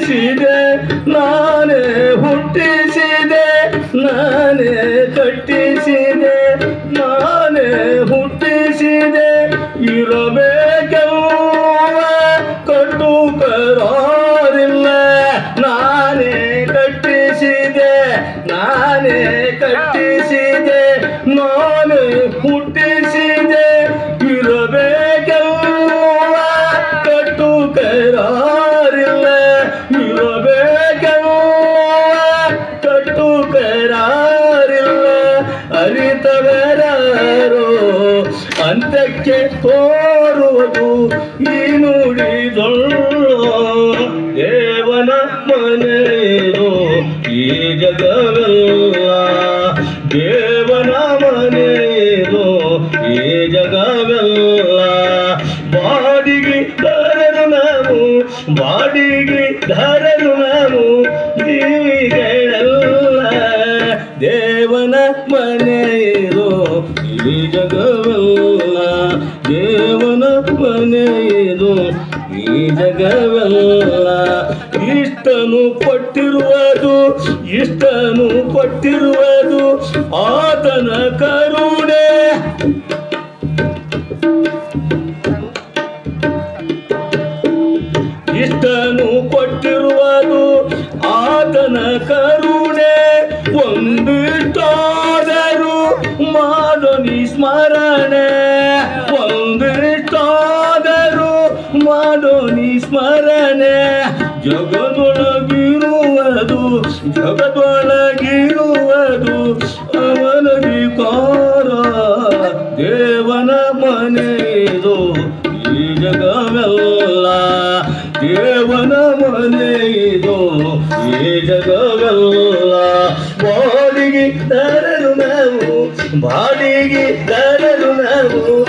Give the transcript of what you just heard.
ಕಟ್ಟಿಸಿದೆ ನಾನೇ ಹುಟ್ಟಿಸಿದೆ ನಾನೇ ಕಟ್ಟಿಸಿದೆ ನಾನೇ ಹುಟ್ಟಿಸಿದೆ. ಇರಬೇಕೆಲ್ಲ ಕಟ್ಟು ಕರಾರಿಲ್ಲ ನಾನೇ ಕಟ್ಟಿಸಿದೆ ನಾನೇ ಕಟ್ಟಿಸಿದೆ. ಅಂತಕ್ಕೆ ತೋರುವುದು ಈ ನುಡಿದೊಳ್ಳು ದೇವನ ಮನೆಯೋ ಈ ಜಗವೆಲ್ಲ. ದೇವನ ಮನೆಯೋ ಈ ಜಗವೆಲ್ಲ. ಬಾಡಿಗೆ ಧರರು ನಾವು, ಬಾಡಿಗೆ ಧರರು ನಾವು ಜೀವಿಗಳೆಲ್ಲ ದೇವನ ಮನೆಯೋ. ಈ ಜಗವೆಲ್ಲ ದೇವನ ಮನೆಯದು ಈ ಜಗವೆಲ್ಲ ಇಷ್ಟನು ಪಟ್ಟಿರುವುದು ಇಷ್ಟನು ಪಟ್ಟಿರುವುದು ಆತನ ಕರುಣೆ. ಇಷ್ಟನು ಪಟ್ಟಿರುವುದು ಆತನ ಕರುಣೆ ಸ್ಮರಣೆ. ಒಂದಿಷ್ಟಾದರೂ ಮಾಡೋ ನೀ ಸ್ಮರಣೆ. ಜಗದೊಳಗಿರುವುದು ಜಗದೊಳಗಿರುವುದು ಅವನ ವಿಕಾರ ದೇವನ ಮನೆಯದು ಈ ಜಗವೆಲ್ಲ. ದೇವನ ಮನೆಯದು ಈ ಜಗವೆಲ್ಲ. ತರಲು ನಾವು ಬಾಡಿಗೆ ತರಲು ನಾವು.